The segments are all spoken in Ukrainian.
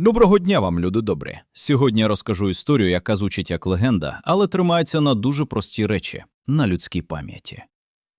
Доброго дня вам, люди добрі. Сьогодні я розкажу історію, яка звучить як легенда, але тримається на дуже прості речі на людській пам'яті.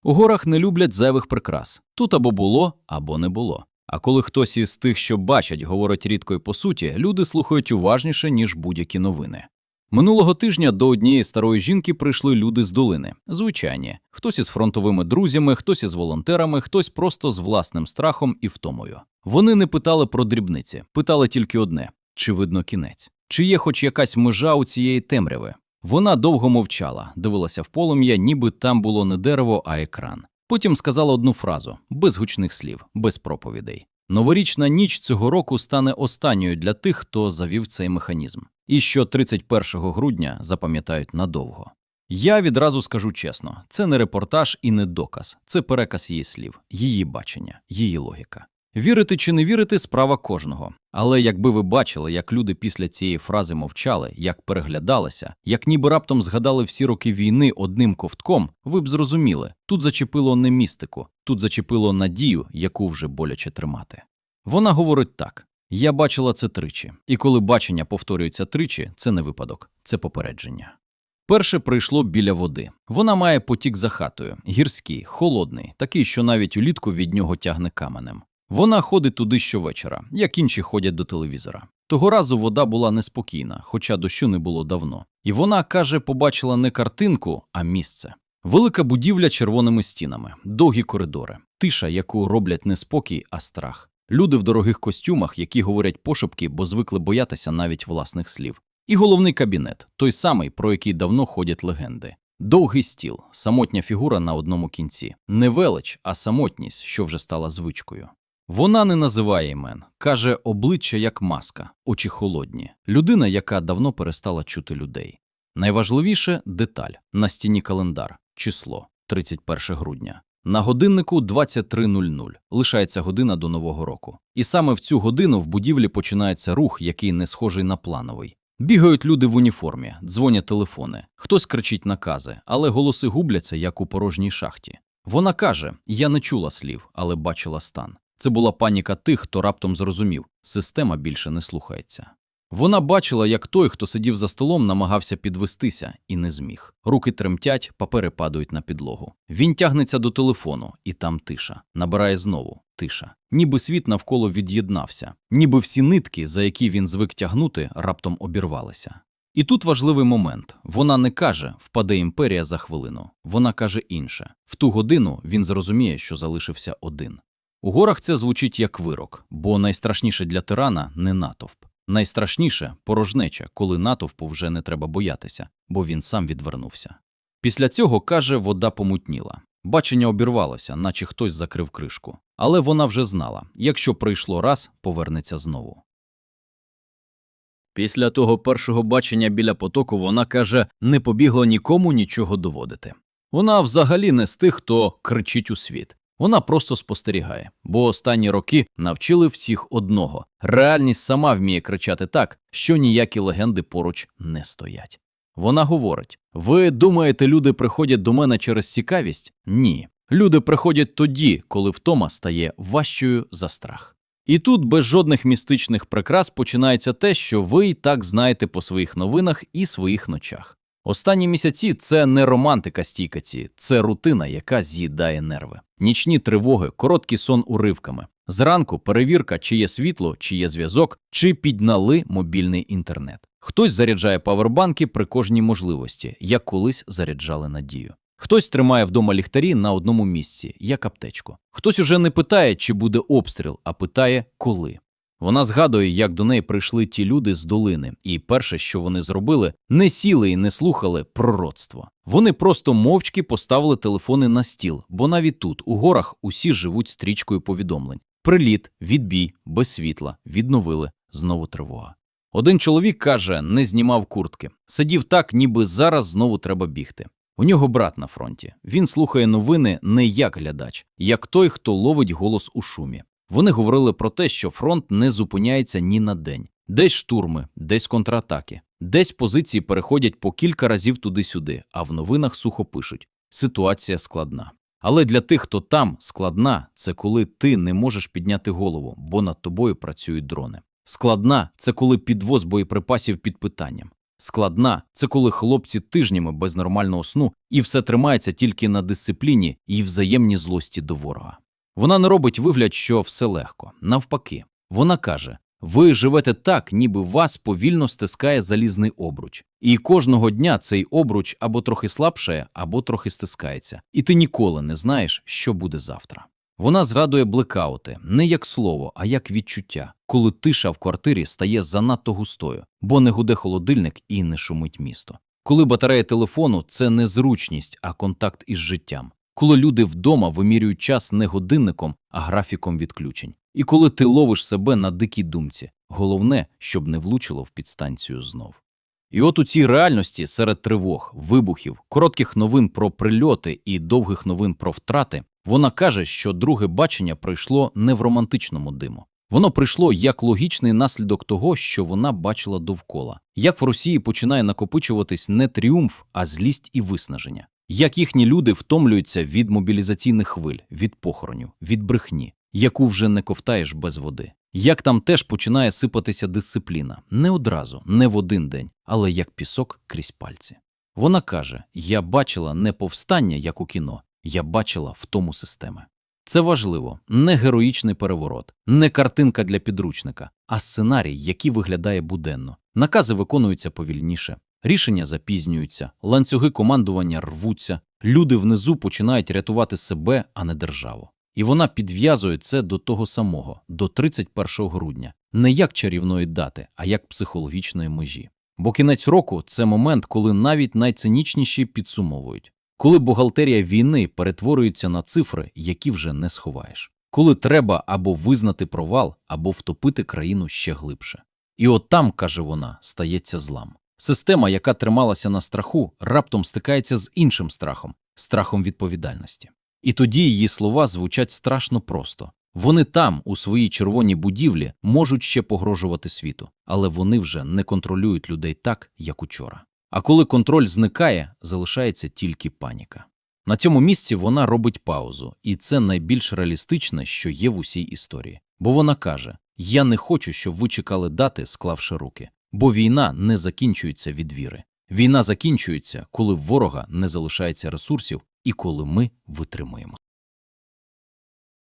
У горах не люблять зайвих прикрас. Тут або було, або не було. А коли хтось із тих, що бачать, говорить рідко і по суті, люди слухають уважніше, ніж будь-які новини. Минулого тижня до однієї старої жінки прийшли люди з долини. Звичайні, хтось із фронтовими друзями, хтось із волонтерами, хтось просто з власним страхом і втомою. Вони не питали про дрібниці, питали тільки одне: чи видно кінець, чи є хоч якась межа у цієї темряви. Вона довго мовчала, дивилася в полум'я, ніби там було не дерево, а екран. Потім сказала одну фразу без гучних слів, без проповідей. Новорічна ніч цього року стане останньою для тих, хто завів цей механізм, і що 31 грудня запам'ятають надовго. Я відразу скажу чесно: це не репортаж і не доказ, це переказ її слів, її бачення, її логіка. Вірити чи не вірити справа кожного. Але якби ви бачили, як люди після цієї фрази мовчали, як переглядалися, як ніби раптом згадали всі роки війни одним ковтком, ви б зрозуміли, тут зачепило не містику, тут зачепило надію, яку вже боляче тримати. Вона говорить так: я бачила це тричі, і коли бачення повторюється тричі, це не випадок, це попередження. Перше прийшло біля води. Вона має потік за хатою, гірський, холодний, такий, що навіть улітку від нього тягне каменем. Вона ходить туди щовечора, як інші ходять до телевізора. Того разу вода була неспокійна, хоча дощу не було давно. І вона каже, побачила не картинку, а місце. Велика будівля червоними стінами, довгі коридори, тиша, яку роблять не спокій, а страх. Люди в дорогих костюмах, які говорять пошепки, бо звикли боятися навіть власних слів. І головний кабінет, той самий, про який давно ходять легенди. Довгий стіл, самотня фігура на одному кінці, не велич, а самотність, що вже стала звичкою. Вона не називає імен, каже обличчя як маска, очі холодні, людина, яка давно перестала чути людей. Найважливіше деталь на стіні календар, число 31 грудня. На годиннику 23.00 лишається година до нового року. І саме в цю годину в будівлі починається рух, який не схожий на плановий. Бігають люди в уніформі, дзвонять телефони, хтось кричить накази, але голоси губляться, як у порожній шахті. Вона каже: Я не чула слів, але бачила стан. Це була паніка тих, хто раптом зрозумів, система більше не слухається. Вона бачила, як той, хто сидів за столом, намагався підвестися і не зміг. Руки тремтять, папери падають на підлогу. Він тягнеться до телефону, і там тиша. Набирає знову тиша. Ніби світ навколо від'єднався, ніби всі нитки, за які він звик тягнути, раптом обірвалися. І тут важливий момент вона не каже впаде імперія за хвилину. Вона каже інше в ту годину він зрозуміє, що залишився один. У горах це звучить як вирок, бо найстрашніше для тирана не натовп. Найстрашніше порожнеча, коли натовпу вже не треба боятися, бо він сам відвернувся. Після цього, каже, вода помутніла. Бачення обірвалося, наче хтось закрив кришку. Але вона вже знала якщо прийшло раз, повернеться знову. Після того першого бачення біля потоку вона каже не побігло нікому нічого доводити. Вона взагалі не з тих, хто кричить у світ. Вона просто спостерігає, бо останні роки навчили всіх одного. Реальність сама вміє кричати так, що ніякі легенди поруч не стоять. Вона говорить: ви думаєте, люди приходять до мене через цікавість? Ні. Люди приходять тоді, коли втома стає важчою за страх. І тут без жодних містичних прикрас починається те, що ви і так знаєте по своїх новинах і своїх ночах. Останні місяці це не романтика стійкаці, це рутина, яка з'їдає нерви. Нічні тривоги, короткий сон уривками. Зранку перевірка, чи є світло, чи є зв'язок, чи піднали мобільний інтернет. Хтось заряджає павербанки при кожній можливості, як колись заряджали надію. Хтось тримає вдома ліхтарі на одному місці, як аптечку. Хтось уже не питає, чи буде обстріл, а питає, коли. Вона згадує, як до неї прийшли ті люди з долини, і перше, що вони зробили, не сіли і не слухали пророцтво. Вони просто мовчки поставили телефони на стіл, бо навіть тут, у горах, усі живуть стрічкою повідомлень: приліт, відбій, без світла, відновили, знову тривога. Один чоловік каже, не знімав куртки, сидів так, ніби зараз знову треба бігти. У нього брат на фронті. Він слухає новини не як глядач, як той, хто ловить голос у шумі. Вони говорили про те, що фронт не зупиняється ні на день. Десь штурми, десь контратаки, десь позиції переходять по кілька разів туди-сюди, а в новинах сухо пишуть ситуація складна. Але для тих, хто там складна, це коли ти не можеш підняти голову, бо над тобою працюють дрони. Складна це коли підвоз боєприпасів під питанням. Складна це коли хлопці тижнями без нормального сну і все тримається тільки на дисципліні і взаємній злості до ворога. Вона не робить вигляд, що все легко. Навпаки, вона каже: ви живете так, ніби вас повільно стискає залізний обруч, і кожного дня цей обруч або трохи слабшає, або трохи стискається, і ти ніколи не знаєш, що буде завтра. Вона згадує блекаути не як слово, а як відчуття, коли тиша в квартирі стає занадто густою, бо не гуде холодильник і не шумить місто. Коли батарея телефону це не зручність, а контакт із життям. Коли люди вдома вимірюють час не годинником, а графіком відключень. І коли ти ловиш себе на дикій думці, головне, щоб не влучило в підстанцію знов. І от у цій реальності серед тривог, вибухів, коротких новин про прильоти і довгих новин про втрати, вона каже, що друге бачення прийшло не в романтичному диму. Воно прийшло як логічний наслідок того, що вона бачила довкола, як в Росії починає накопичуватись не тріумф, а злість і виснаження, як їхні люди втомлюються від мобілізаційних хвиль, від похоронів, від брехні, яку вже не ковтаєш без води. Як там теж починає сипатися дисципліна не одразу, не в один день, але як пісок крізь пальці. Вона каже: Я бачила не повстання, як у кіно, я бачила в тому системи. Це важливо не героїчний переворот, не картинка для підручника, а сценарій, який виглядає буденно. Накази виконуються повільніше, рішення запізнюються, ланцюги командування рвуться, люди внизу починають рятувати себе, а не державу. І вона підв'язує це до того самого, до 31 грудня, не як чарівної дати, а як психологічної межі. Бо кінець року це момент, коли навіть найцинічніші підсумовують, коли бухгалтерія війни перетворюється на цифри, які вже не сховаєш, коли треба або визнати провал, або втопити країну ще глибше. І от там, каже вона, стається злам. Система, яка трималася на страху, раптом стикається з іншим страхом страхом відповідальності. І тоді її слова звучать страшно просто. Вони там, у своїй червоній будівлі, можуть ще погрожувати світу, але вони вже не контролюють людей так, як учора. А коли контроль зникає, залишається тільки паніка. На цьому місці вона робить паузу, і це найбільш реалістичне, що є в усій історії. Бо вона каже: Я не хочу, щоб ви чекали дати, склавши руки, бо війна не закінчується від віри. Війна закінчується, коли в ворога не залишається ресурсів і коли ми витримуємо.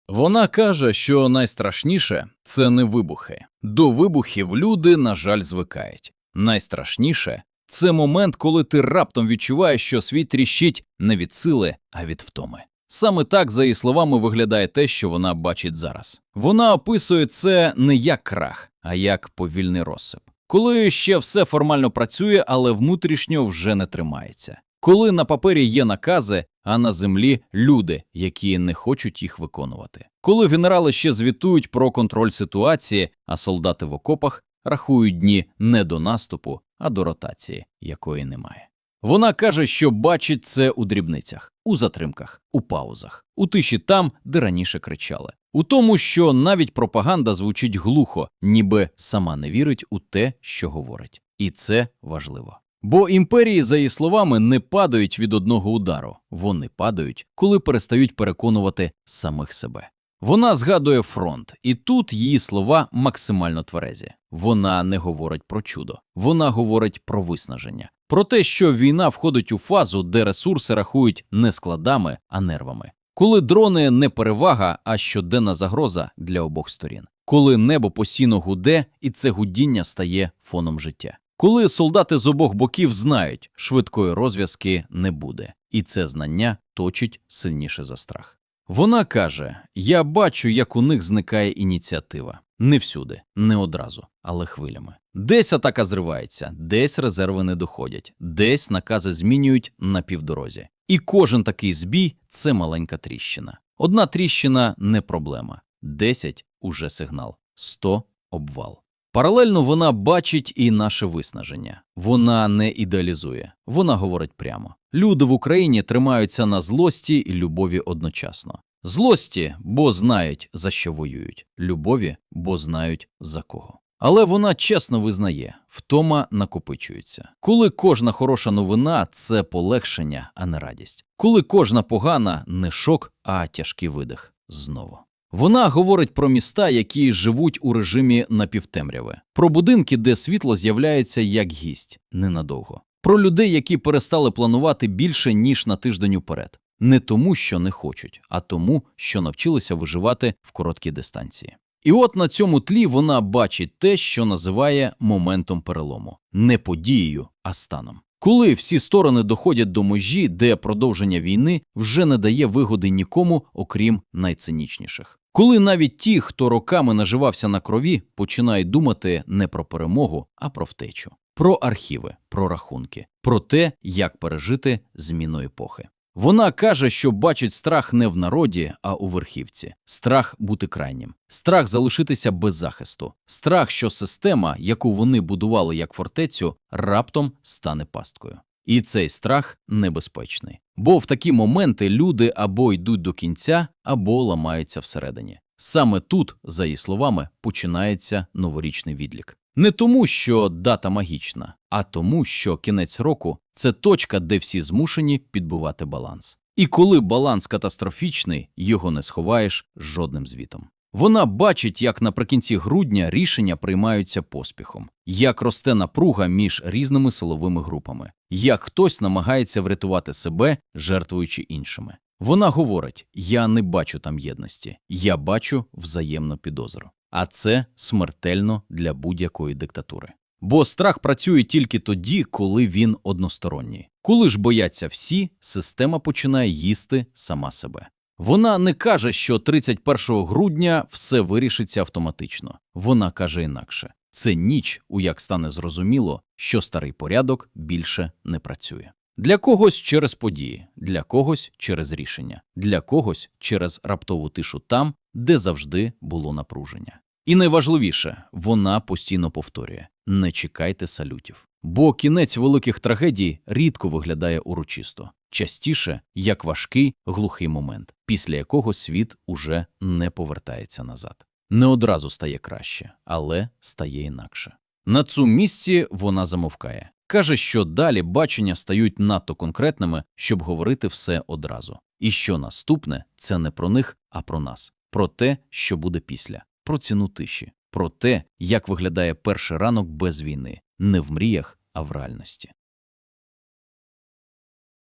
Вона каже, що найстрашніше це не вибухи. До вибухів люди, на жаль, звикають. Найстрашніше це момент, коли ти раптом відчуваєш, що світ тріщить не від сили, а від втоми. Саме так, за її словами, виглядає те, що вона бачить зараз. Вона описує це не як крах, а як повільний розсип. Коли ще все формально працює, але внутрішньо вже не тримається. Коли на папері є накази, а на землі люди, які не хочуть їх виконувати. Коли генерали ще звітують про контроль ситуації, а солдати в окопах рахують дні не до наступу, а до ротації, якої немає. Вона каже, що бачить це у дрібницях, у затримках, у паузах, у тиші там, де раніше кричали, у тому, що навіть пропаганда звучить глухо, ніби сама не вірить у те, що говорить, і це важливо. Бо імперії, за її словами, не падають від одного удару, вони падають, коли перестають переконувати самих себе. Вона згадує фронт, і тут її слова максимально тверезі. Вона не говорить про чудо, вона говорить про виснаження, про те, що війна входить у фазу, де ресурси рахують не складами, а нервами. Коли дрони не перевага, а щоденна загроза для обох сторін, коли небо постійно гуде, і це гудіння стає фоном життя. Коли солдати з обох боків знають, швидкої розв'язки не буде, і це знання точить сильніше за страх. Вона каже: Я бачу, як у них зникає ініціатива. Не всюди, не одразу, але хвилями. Десь атака зривається, десь резерви не доходять, десь накази змінюють на півдорозі. І кожен такий збій це маленька тріщина. Одна тріщина не проблема, десять уже сигнал, сто обвал. Паралельно вона бачить і наше виснаження. Вона не ідеалізує, вона говорить прямо. Люди в Україні тримаються на злості і любові одночасно. Злості, бо знають, за що воюють, любові, бо знають за кого. Але вона чесно визнає, втома накопичується. Коли кожна хороша новина це полегшення, а не радість. Коли кожна погана не шок, а тяжкий видих знову. Вона говорить про міста, які живуть у режимі напівтемряви, про будинки, де світло з'являється як гість ненадовго, про людей, які перестали планувати більше ніж на тиждень уперед, не тому, що не хочуть, а тому, що навчилися виживати в короткій дистанції. І от на цьому тлі вона бачить те, що називає моментом перелому, не подією, а станом. Коли всі сторони доходять до межі, де продовження війни вже не дає вигоди нікому, окрім найцинічніших. Коли навіть ті, хто роками наживався на крові, починають думати не про перемогу, а про втечу, про архіви, про рахунки, про те, як пережити зміну епохи. Вона каже, що бачить страх не в народі, а у верхівці, страх бути крайнім, страх залишитися без захисту, страх, що система, яку вони будували як фортецю, раптом стане пасткою. І цей страх небезпечний, бо в такі моменти люди або йдуть до кінця, або ламаються всередині. Саме тут, за її словами, починається новорічний відлік. Не тому, що дата магічна, а тому, що кінець року це точка, де всі змушені підбивати баланс. І коли баланс катастрофічний, його не сховаєш жодним звітом. Вона бачить, як наприкінці грудня рішення приймаються поспіхом, як росте напруга між різними силовими групами, як хтось намагається врятувати себе, жертвуючи іншими. Вона говорить: я не бачу там єдності, я бачу взаємну підозру. А це смертельно для будь-якої диктатури. Бо страх працює тільки тоді, коли він односторонній. Коли ж бояться всі, система починає їсти сама себе. Вона не каже, що 31 грудня все вирішиться автоматично. Вона каже інакше це ніч, у як стане зрозуміло, що старий порядок більше не працює. Для когось через події, для когось через рішення, для когось через раптову тишу там, де завжди було напруження. І найважливіше, вона постійно повторює: не чекайте салютів. Бо кінець великих трагедій рідко виглядає урочисто, частіше як важкий глухий момент, після якого світ уже не повертається назад. Не одразу стає краще, але стає інакше. На цьому місці вона замовкає. Каже, що далі бачення стають надто конкретними, щоб говорити все одразу. І що наступне це не про них, а про нас, про те, що буде після, про ціну тиші, про те, як виглядає перший ранок без війни, не в мріях, а в реальності.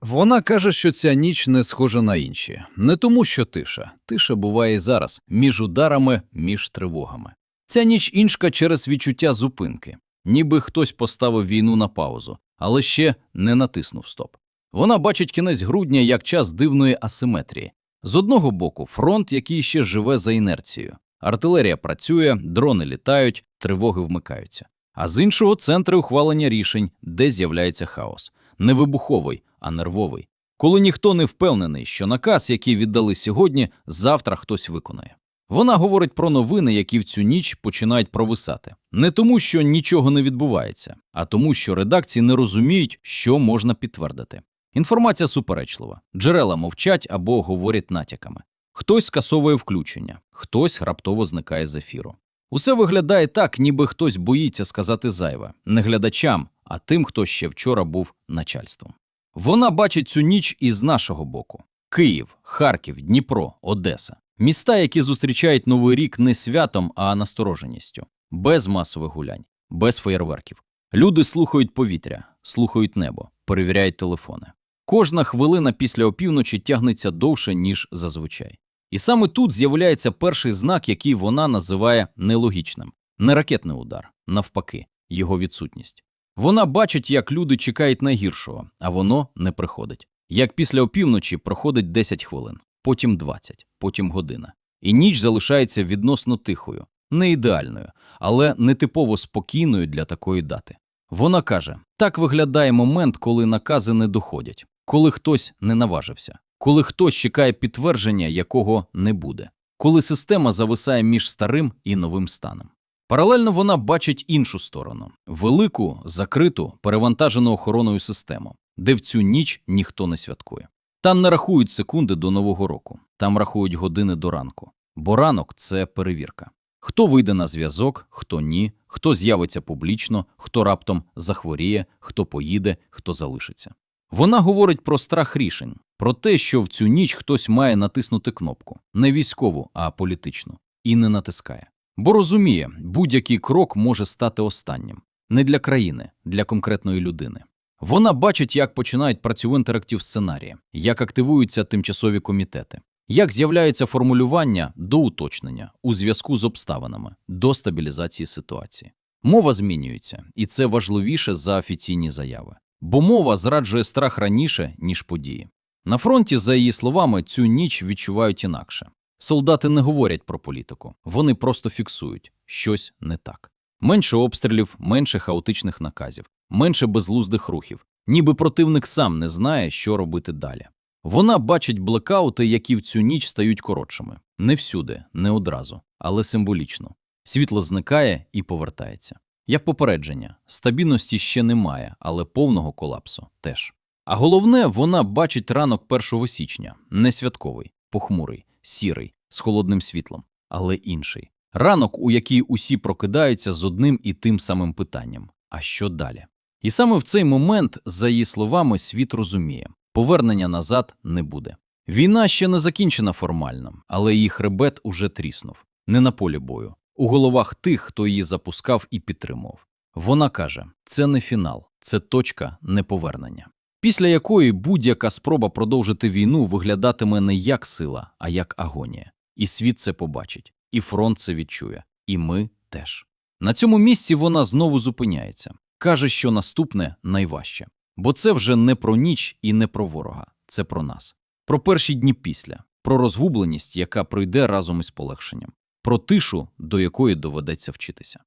Вона каже, що ця ніч не схожа на інші, не тому, що тиша. Тиша буває і зараз, між ударами, між тривогами. Ця ніч іншка через відчуття зупинки, ніби хтось поставив війну на паузу, але ще не натиснув стоп. Вона бачить кінець грудня як час дивної асиметрії. З одного боку, фронт, який ще живе за інерцією. Артилерія працює, дрони літають, тривоги вмикаються. А з іншого центри ухвалення рішень, де з'являється хаос. Не вибуховий, а нервовий. Коли ніхто не впевнений, що наказ, який віддали сьогодні, завтра хтось виконає. Вона говорить про новини, які в цю ніч починають провисати. Не тому, що нічого не відбувається, а тому, що редакції не розуміють, що можна підтвердити. Інформація суперечлива, джерела мовчать або говорять натяками. Хтось скасовує включення, хтось раптово зникає з ефіру. Усе виглядає так, ніби хтось боїться сказати зайве, не глядачам, а тим, хто ще вчора був начальством. Вона бачить цю ніч із нашого боку: Київ, Харків, Дніпро, Одеса. Міста, які зустрічають новий рік не святом, а настороженістю, без масових гулянь, без феєрверків. Люди слухають повітря, слухають небо, перевіряють телефони. Кожна хвилина після опівночі тягнеться довше, ніж зазвичай. І саме тут з'являється перший знак, який вона називає нелогічним не ракетний удар, навпаки, його відсутність. Вона бачить, як люди чекають найгіршого, а воно не приходить. Як після опівночі проходить 10 хвилин, потім 20, потім година. І ніч залишається відносно тихою, не ідеальною, але нетипово спокійною для такої дати. Вона каже: так виглядає момент, коли накази не доходять, коли хтось не наважився, коли хтось чекає підтвердження, якого не буде, коли система зависає між старим і новим станом. Паралельно вона бачить іншу сторону велику, закриту, перевантажену охороною систему, де в цю ніч ніхто не святкує. Там не рахують секунди до Нового року, там рахують години до ранку. Бо ранок це перевірка. Хто вийде на зв'язок, хто ні, хто з'явиться публічно, хто раптом захворіє, хто поїде, хто залишиться. Вона говорить про страх рішень, про те, що в цю ніч хтось має натиснути кнопку, не військову, а політичну, і не натискає. Бо розуміє, будь-який крок може стати останнім не для країни, для конкретної людини. Вона бачить, як починають працювати інтерактив сценарії, як активуються тимчасові комітети, як з'являється формулювання до уточнення у зв'язку з обставинами до стабілізації ситуації. Мова змінюється, і це важливіше за офіційні заяви. Бо мова зраджує страх раніше, ніж події. На фронті, за її словами, цю ніч відчувають інакше. Солдати не говорять про політику, вони просто фіксують щось не так. Менше обстрілів, менше хаотичних наказів, менше безглуздих рухів, ніби противник сам не знає, що робити далі. Вона бачить блекаути, які в цю ніч стають коротшими. Не всюди, не одразу, але символічно. Світло зникає і повертається. Як попередження, стабільності ще немає, але повного колапсу теж. А головне, вона бачить ранок 1 січня, не святковий, похмурий, сірий, з холодним світлом, але інший. Ранок, у який усі прокидаються з одним і тим самим питанням: а що далі? І саме в цей момент, за її словами, світ розуміє, повернення назад не буде. Війна ще не закінчена формально, але її хребет уже тріснув не на полі бою, у головах тих, хто її запускав і підтримував. Вона каже: це не фінал, це точка неповернення, після якої будь-яка спроба продовжити війну виглядатиме не як сила, а як агонія. І світ це побачить, і фронт це відчує, і ми теж. На цьому місці вона знову зупиняється, каже, що наступне найважче. Бо це вже не про ніч і не про ворога, це про нас, про перші дні після, про розгубленість, яка пройде разом із полегшенням, про тишу, до якої доведеться вчитися.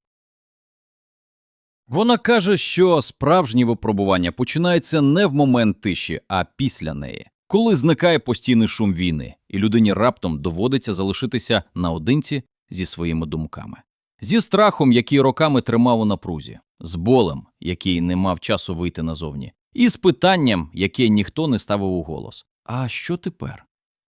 Вона каже, що справжні випробування починаються не в момент тиші, а після неї, коли зникає постійний шум війни, і людині раптом доводиться залишитися наодинці зі своїми думками, зі страхом, який роками тримав у напрузі, з болем, який не мав часу вийти назовні, і з питанням, яке ніхто не ставив у голос. А що тепер?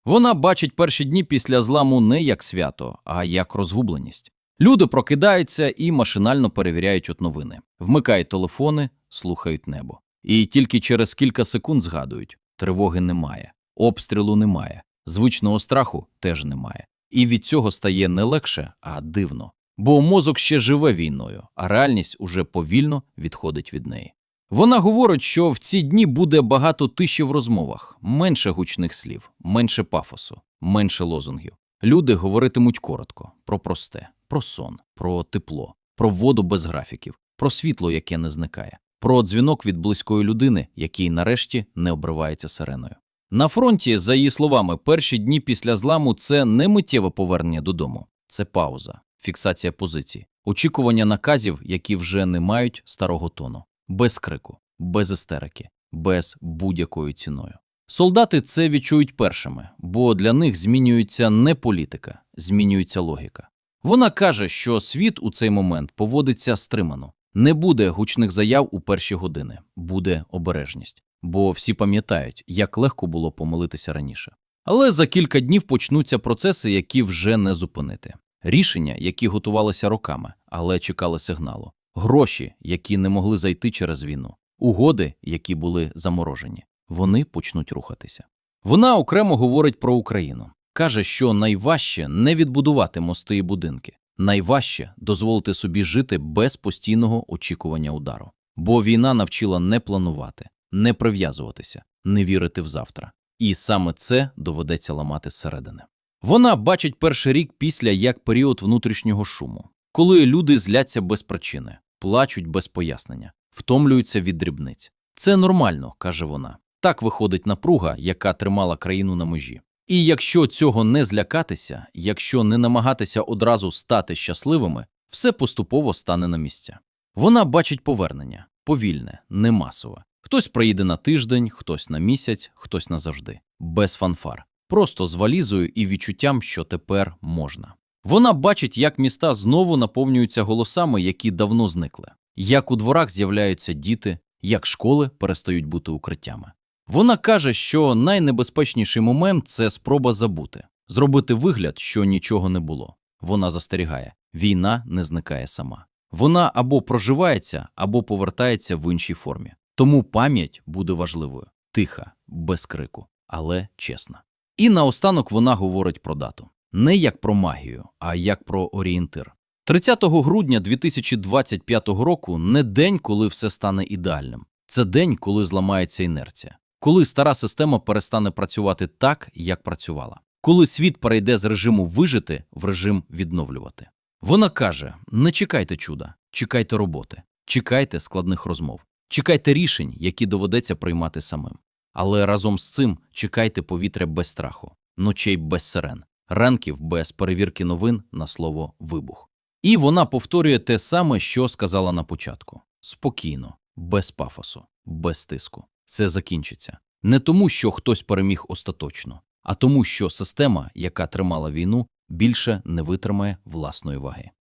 Вона бачить перші дні після зламу не як свято, а як розгубленість. Люди прокидаються і машинально перевіряють от новини, вмикають телефони, слухають небо. І тільки через кілька секунд згадують тривоги немає, обстрілу немає, звичного страху теж немає. І від цього стає не легше, а дивно. Бо мозок ще живе війною, а реальність уже повільно відходить від неї. Вона говорить, що в ці дні буде багато тиші в розмовах, менше гучних слів, менше пафосу, менше лозунгів. Люди говоритимуть коротко про просте, про сон, про тепло, про воду без графіків, про світло, яке не зникає, про дзвінок від близької людини, який нарешті не обривається сиреною. На фронті, за її словами, перші дні після зламу це не миттєве повернення додому, це пауза, фіксація позицій, очікування наказів, які вже не мають старого тону, без крику, без істерики, без будь-якою ціною. Солдати це відчують першими, бо для них змінюється не політика, змінюється логіка. Вона каже, що світ у цей момент поводиться стримано. Не буде гучних заяв у перші години, буде обережність, бо всі пам'ятають, як легко було помилитися раніше. Але за кілька днів почнуться процеси, які вже не зупинити. Рішення, які готувалися роками, але чекали сигналу, гроші, які не могли зайти через війну, угоди, які були заморожені, вони почнуть рухатися. Вона окремо говорить про Україну. Каже, що найважче не відбудувати мости і будинки, найважче дозволити собі жити без постійного очікування удару. Бо війна навчила не планувати, не прив'язуватися, не вірити в завтра. І саме це доведеться ламати зсередини. Вона бачить перший рік після як період внутрішнього шуму, коли люди зляться без причини, плачуть без пояснення, втомлюються від дрібниць. Це нормально, каже вона. Так виходить напруга, яка тримала країну на межі. І якщо цього не злякатися, якщо не намагатися одразу стати щасливими, все поступово стане на місця. Вона бачить повернення повільне, не масове. Хтось приїде на тиждень, хтось на місяць, хтось назавжди, без фанфар, просто з валізою і відчуттям, що тепер можна. Вона бачить, як міста знову наповнюються голосами, які давно зникли, як у дворах з'являються діти, як школи перестають бути укриттями. Вона каже, що найнебезпечніший момент це спроба забути, зробити вигляд, що нічого не було. Вона застерігає війна не зникає сама. Вона або проживається, або повертається в іншій формі. Тому пам'ять буде важливою. тиха, без крику, але чесна. І наостанок вона говорить про дату. Не як про магію, а як про орієнтир. 30 грудня 2025 року не день, коли все стане ідеальним. Це день, коли зламається інерція. Коли стара система перестане працювати так, як працювала. Коли світ перейде з режиму вижити в режим відновлювати. Вона каже: не чекайте чуда, чекайте роботи, чекайте складних розмов, чекайте рішень, які доведеться приймати самим. Але разом з цим чекайте повітря без страху, ночей без сирен, ранків без перевірки новин на слово вибух. І вона повторює те саме, що сказала на початку: спокійно, без пафосу, без тиску. Це закінчиться. Не тому, що хтось переміг остаточно, а тому, що система, яка тримала війну, більше не витримає власної ваги.